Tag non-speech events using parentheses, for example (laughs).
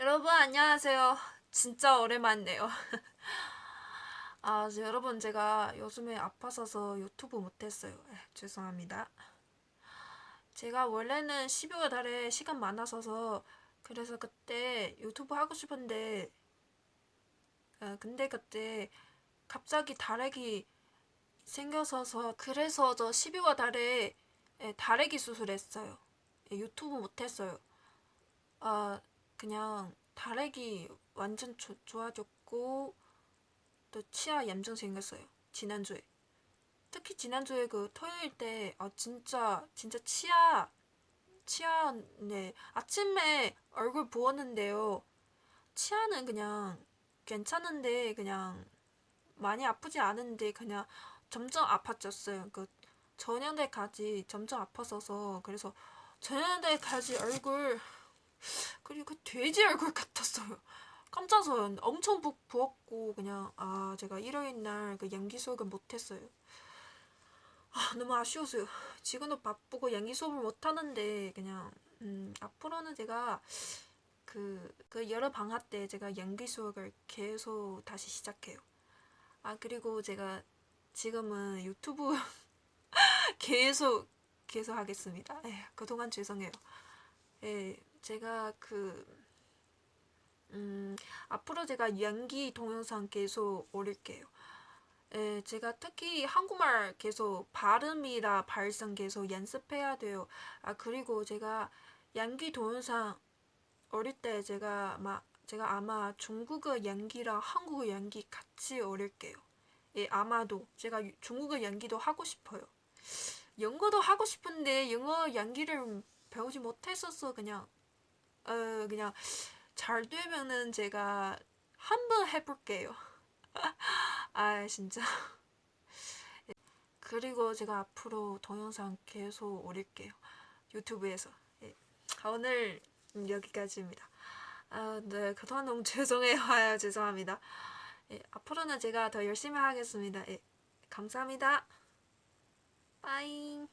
여러분 안녕하세요. 진짜 오랜만이네요. (laughs) 아, 저 여러분 제가 요즘에 아파서서 유튜브 못했어요. 에, 죄송합니다. 제가 원래는 12월 달에 시간 많아서서 그래서 그때 유튜브 하고 싶은데 어, 근데 그때 갑자기 다래기 생겨서서 그래서 저 12월 달에 에, 다래기 수술했어요. 예, 유튜브 못했어요. 아 그냥 다래기 완전 조, 좋아졌고 또 치아 염증 생겼어요 지난주에. 특히 지난주에 그 토요일 때 아 진짜 진짜 치아 치아 네 아침에 얼굴 부었는데요. 치아는 그냥 괜찮은데 그냥 많이 아프지 않은데 그냥 점점 아파졌어요. 그 저녁에까지 점점 아팠어서 그래서 저녁에까지 얼굴 그리고 그 돼지 얼굴 같았어요. 깜짝 놀랐는데 엄청 부, 부었고 그냥 아 제가 일요일 날그 연기 수업을 못했어요. 아 너무 아쉬웠어요. 지금도 바쁘고 연기 수업을 못하는데 그냥 음, 앞으로는 제가 그, 그 여러 방학 때 제가 연기 수업을 계속 다시 시작해요. 아 그리고 제가 지금은 유튜브 (laughs) 계속 계속 하겠습니다. 에휴, 그동안 죄송해요. 예, 제가 그, 음, 앞으로 제가 연기 동영상 계속 올릴게요. 예, 제가 특히 한국말 계속 발음이라 발성 계속 연습해야 돼요. 아, 그리고 제가 연기 동영상 어릴 때 제가 막, 제가 아마 중국어 연기랑 한국어 연기 같이 올릴게요. 예, 아마도 제가 유- 중국어 연기도 하고 싶어요. 영어도 하고 싶은데 영어 연기를 배우지 못했었어 그냥 어 그냥 잘 되면은 제가 한번 해볼게요. (laughs) 아 진짜. 그리고 제가 앞으로 동영상 계속 올릴게요. 유튜브에서. 예. 아, 오늘 여기까지입니다. 아, 네, 그동안 너무 (laughs) 죄송해요. 아, 죄송합니다. 예, 앞으로는 제가 더 열심히 하겠습니다. 예, 감사합니다. 빠잉.